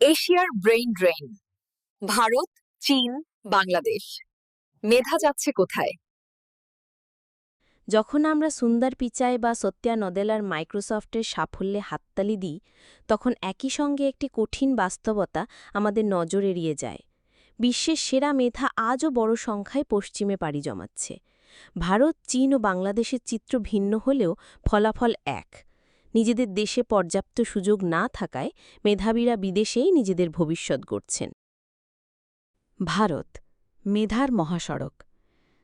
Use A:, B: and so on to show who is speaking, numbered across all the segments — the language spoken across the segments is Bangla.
A: এশিয়ার ব্রেইন ড্রেইন। ভারত, চীন, বাংলাদেশ। মেধা যাচ্ছে কোথায়?
B: যখন আমরা সুন্দর পিচাই বা সত্যা নদেলার মাইক্রোসফটের সাফল্যে হাততালি দিই, তখন একই সঙ্গে একটি কঠিন বাস্তবতা আমাদের নজর এড়িয়ে যায়। বিশ্বের সেরা মেধা আজও বড় সংখ্যায় পশ্চিমে পাড়ি জমাচ্ছে। ভারত, চীন ও বাংলাদেশের চিত্র ভিন্ন হলেও ফলাফল এক। নিজেদের দেশে পর্যাপ্ত সুযোগ না থাকায় মেধাবীরা বিদেশেই নিজেদের ভবিষ্যৎ গড়ছেন। ভারত, মেধার মহাসড়ক।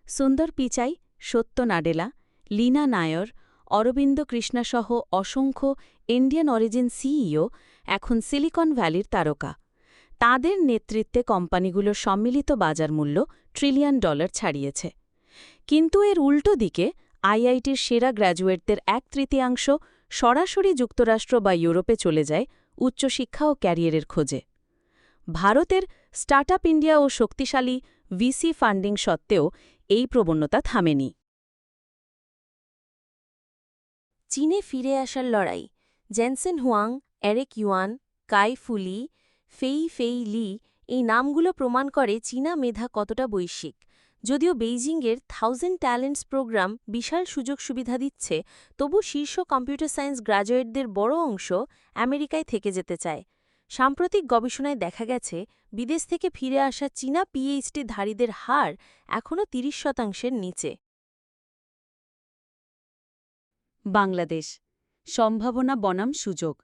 B: সুন্দর পিচাই, সত্য নাডেলা, লীনা নায়র, অরবিন্দ কৃষ্ণাসহ অসংখ্য ইন্ডিয়ান অরিজিন সিইও এখন সিলিকন ভ্যালির তারকা। তাদের নেতৃত্বে কোম্পানিগুলোর সম্মিলিত বাজার মূল্য ট্রিলিয়ন ডলার ছাড়িয়েছে। কিন্তু এর উল্টো দিকে আইআইটির সেরা গ্র্যাজুয়েটদের এক তৃতীয়াংশ সরাসরি যুক্তরাষ্ট্র বা ইউরোপে চলে যায় উচ্চশিক্ষা ও ক্যারিয়ারের খোঁজে। ভারতের স্টার্টআপ ইন্ডিয়া ও শক্তিশালী ভিসি ফান্ডিং সত্ত্বেও এই প্রবণতা থামেনি। চীনে ফিরে আসার লড়াই, Jensen Huang, Eric Yuan, Kai Fu Lee, Fei Fei Li এই নামগুলো প্রমাণ করে চীনা মেধা কতটা বৈশ্বিক। যদিও বেইজিংয়ের থাউজেন্ড ট্যালেন্টস প্রোগ্রাম বিশাল সুযোগ সুবিধা দিচ্ছে, তবু শীর্ষ কম্পিউটার সায়েন্স গ্র্যাজুয়েটদের বড় অংশ আমেরিকায় থেকে যেতে চায়। সাম্প্রতিক গবেষণায় দেখা গেছে, বিদেশ থেকে ফিরে আসা চীনা পিএইচডি ধারীদের হার এখনও তিরিশ শতাংশের নিচে। বাংলাদেশ, সম্ভাবনা বনাম সুযোগ।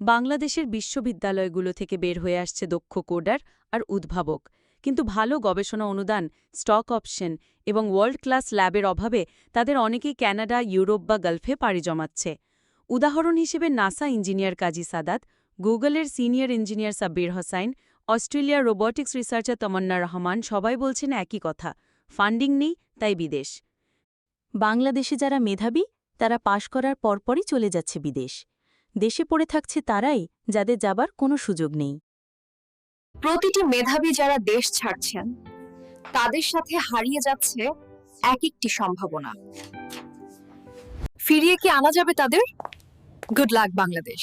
B: বাংলাদেশের বিশ্ববিদ্যালয়গুলো থেকে বের হয়ে আসছে দক্ষ কোডার আর উদ্ভাবক। কিন্তু ভালো গবেষণা অনুদান, স্টক অপশন এবং ওয়ার্ল্ড ক্লাস ল্যাবের অভাবে তাদের অনেকেই ক্যানাডা, ইউরোপ বা গালফে পাড়ি জমাচ্ছে। উদাহরণ হিসেবে নাসা ইঞ্জিনিয়ার কাজী সাদাত, গুগলের সিনিয়র ইঞ্জিনিয়ার সাব্বির হোসাইন অস্ট্রেলিয়ার রোবটিক্স রিসার্চার তমন্না রহমান সবাই বলছেন একই কথা, ফান্ডিং নেই, তাই বিদেশ। বাংলাদেশে যারা মেধাবী, তারা পাশ করার পরপরই চলে যাচ্ছে বিদেশ। দেশে পড়ে থাকছে তারাই, যাদের যাবার কোনো সুযোগ নেই।
A: প্রতিটি মেধাবী যারা দেশ ছাড়ছেন, তাদের সাথে হারিয়ে যাচ্ছে এক একটি সম্ভাবনা। ফিরিয়ে কি আনা যাবে তাদের? Good luck Bangladesh